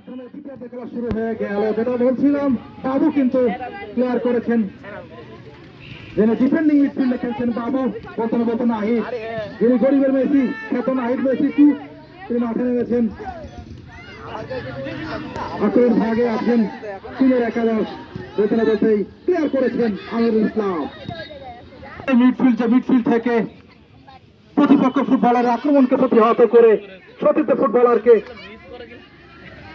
মাধ্যমে খেলা শুরু হয়ে গেল। যেটা বলছিলাম, বাবু কিন্তু ক্লিয়ার করেছেন। যিনি ডিফেন্ডিং মিডফিল্ডে খেলছেন, বাবু বলতে না বলতে নাহিদ। যিনি গরিবের মেসি, খ্যাত মেসি টু তিনি মাঠে নেমেছেন। ভাগে আছেন একাদশ। ক্লিয়ার করেছেন ইসলাম। মিডফিল্ড মিডফিল্ড থেকে প্রতিপক্ষ ফুটবলারের আক্রমণকে প্রতিহত করে সতীর্থ ফুটবলারকে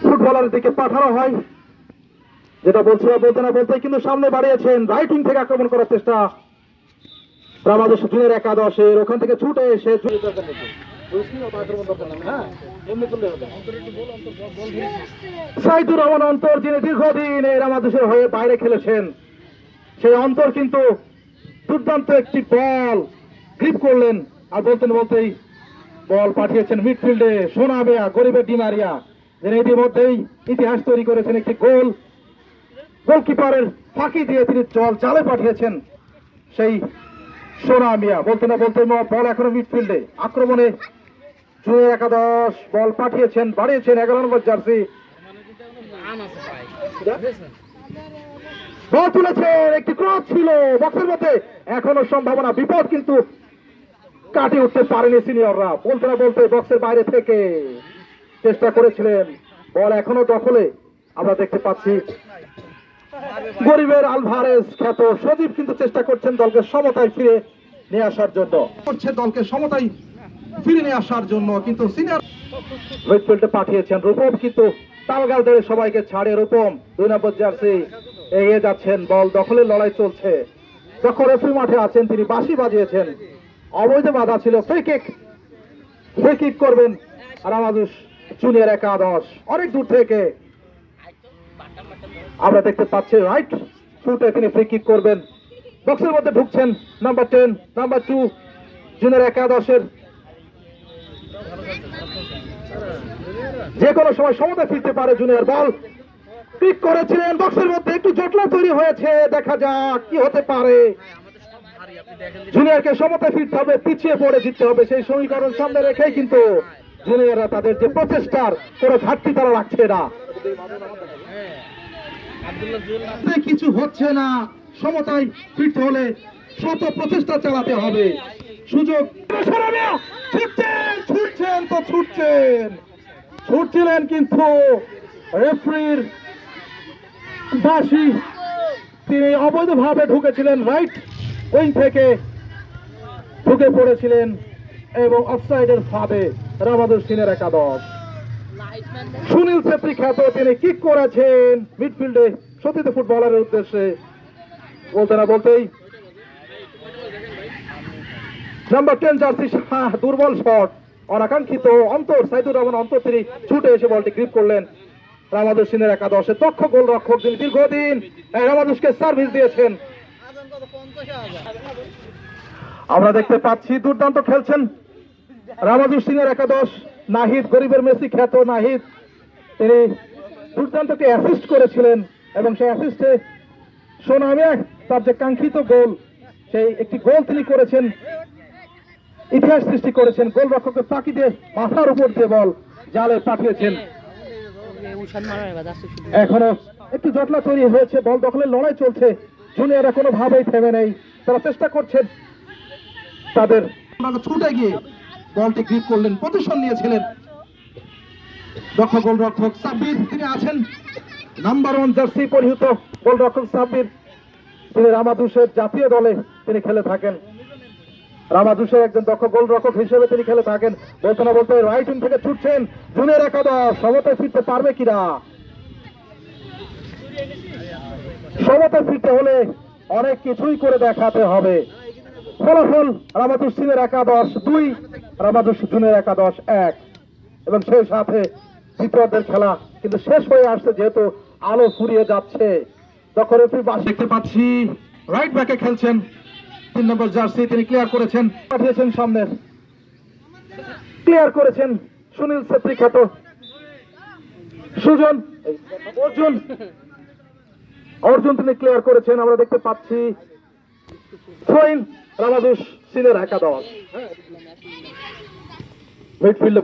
ফুটবলারের দিকে পাঠানো হয়। যেটা বলছিল বলতে না বলতে কিন্তু সামনে বাড়িয়েছেন রাইট থেকে আক্রমণ করার চেষ্টা। বাংলাদেশ জুনের একাদশের ওখান থেকে ছুটে এসে সাইদুর রহমান অন্তর, যিনি দীর্ঘদিন এই রামাদেশের হয়ে বাইরে খেলেছেন, সেই অন্তর কিন্তু দুর্দান্ত একটি বল গ্রিপ করলেন। আর বলতেন বলতেই বল পাঠিয়েছেন মিডফিল্ডে সোনা বেয়া, গরিবের ডিমারিয়া। যিনি ইতিমধ্যেই ইতিহাস তৈরি করেছেন একটি গোল। গোলকিপারের ফাঁকি দিয়ে তিনি জল জালে পাঠিয়েছেন সেই সোনা মিয়া। বলতে না বলতে বল এখনও মিডফিল্ডে। আক্রমণে জুনিয়র একাদশ, বল পাঠিয়েছেন, বাড়িয়েছেন, এগারো নম্বর জার্সি। বল তুলেছেন, একটি ক্রস ছিল বক্সের মধ্যে। এখনও সম্ভাবনা, বিপদ কিন্তু কাটিয়ে উঠতে পারেনি সিনিয়ররা। বলতে না বলতে বক্সের বাইরে থেকে চেষ্টা করেছিলেন বল এখনও দখলে। আমরা দেখতে পাচ্ছি গরিবের আলভারেজ খ্যাত সজীব কিন্তু চেষ্টা করছেন দলকে সমতায় ফিরে নিয়ে আসার জন্য। করছে দলকে সমতায় ফিরে নিয়ে আসার জন্য, কিন্তু সিনিয়র মিডফিল্ডে পাঠিয়েছেন রূপম, কিন্তু তালগাল ধরে সবাইকে ছাড়ে রূপম। দুই নম্বর জার্সি এগিয়ে যাচ্ছেন, বল দখলের লড়াই চলছে। যখন রেফারি মাঠে আছেন, তিনি বাঁশি বাজিয়েছেন। অবৈধ বাধা ছিল ফ্রি কিক ফ্রি কিক করবেন আমাদের জুনিয়র একাদশ অনেক দূর থেকে আমরা দেখতে পাচ্ছি রাইট ফুটে তিনি ফ্রি কিক করবেন। বক্সের মধ্যে ঢুকছেন number ten number two junior একাদশের যে কোনো সময় সমতা ফিরতে পারে জুনিয়র বল পিক করেছিলেন বক্সের মধ্যে একটু জটলা তৈরি হয়েছে, দেখা যাক কি হতে পারে। জুনিয়রকে সমতা ফিরতে হবে, পিছিয়ে পড়ে জিততে হবে, সেই সমীকরণ সামনে রেখেই কিন্তু জুনিয়ররা তাদের যে প্রচেষ্টার কোনো ঘাটতি তারা রাখছে না। কিছু হচ্ছে না। সমতায় ফিরতে হলে শত প্রচেষ্টা চালাতে হবে। সুযোগ। ছুটছেন ছুটছেন তো ছুটছেন। ছুটছিলেন কিন্তু রেফরির বাসি তিনি অবৈধভাবে ঢুকেছিলেন রাইট উইং থেকে। ঢুকে পড়েছিলেন এবং অফসাইডের ফাঁদে। রামাদুর সিনের একাদশ। সুনীল ছেত্রী খ্যাত, তিনি কিক করেছেন মিডফিল্ডে সতীর্থ ফুটবলারের উদ্দেশ্যে। বলতে না বলতেই নাম্বার টেন জার্সি দুর্বল শট, অনাকাঙ্ক্ষিত, অন্তর, সাইদুর রহমান অন্তর তিনি ছুটে এসে বলটি গ্রিপ করলেন রামাদুর সিনের একাদশে। দক্ষ গোল রক্ষক তিনি দীর্ঘদিন রামাদুসকে সার্ভিস দিয়েছেন। আমরা দেখতে পাচ্ছি দুর্দান্ত খেলছেন রামাদুর সিং এর একাদশ, নাহিদ, গরিবের মেসি খ্যাত নাহিদ। তিনি দুর্দান্তকে অ্যাসিস্ট করেছিলেন এবং সেই অ্যাসিস্টে সোনামিয়া তার যে কাঙ্ক্ষিত গোল, সেই একটি গোল তিনি করেছেন, ইতিহাস সৃষ্টি করেছেন। গোল রক্ষকের ফাঁকি দিয়ে মাথার উপর দিয়ে বল, জালে পাঠিয়েছেন। এখনও একটু জটলা তৈরি হয়েছে, বল দখলের লড়াই চলছে। জুনিয়ররা কোনো ভাবেই থেমে নেই, তারা চেষ্টা করছেন তাদের। ছুটে গিয়ে বলটি গ্রিপ করলেন পজিশন নিয়েছিলেন। দক্ষ গোলরক্ষক সাব্বির, তিনি আছেন নাম্বার ওয়ান জার্সি পরিহিত গোলরক্ষক সাব্বির। তিনি রামাদুসের জাতীয় দলে তিনি খেলে থাকেন। রামাদুসের একজন দক্ষ গোলরক্ষক হিসেবে তিনি খেলে থাকেন। বলতে না বলতে রাইট উইং থেকে ছুটছেন জুনিয়র একাদশ। সমতায় ফিরতে পারবে কিনা? সমতায় ফিরতে হলে অনেক কিছুই করে দেখাতে হবে। ফলাফল রামাদুস সিনের একাদশ দুই রামাদুস জুনের একাদশ এক। এবং সেই সাথে দ্বিতীয়দের খেলা কিন্তু শেষ হয়ে আসছে যেহেতু আলো ফুরিয়ে যাচ্ছে। তখন রেফারি বাস দেখতে পাচ্ছি রাইট ব্যাকে খেলছেন। তিন নম্বর জার্সি তিনি ক্লিয়ার করেছেন। পাঠিয়েছেন সামনে ক্লিয়ার করেছেন সুনীল ছেত্রী খ্যাত। সুজন অর্জুন। অর্জুন তিনি ক্লিয়ার করেছেন, আমরা দেখতে পাচ্ছি। রামাদুস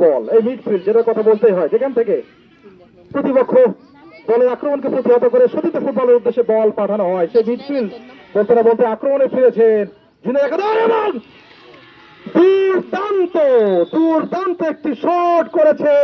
বল এই মিডফিল্ড যেটা কথা বলতেই হয়, যেখান থেকে প্রতিপক্ষ দলের আক্রমণকে প্রতিহত করে সতীর্থ ফুটবলের উদ্দেশ্যে বল পাঠানো হয়। সেই মিডফিল্ড বলতে না বলতে আক্রমণে ফিরেছেন জুনিয়র একাদশ এবং দুর্দান্ত দুর্দান্ত একটি শট করেছে।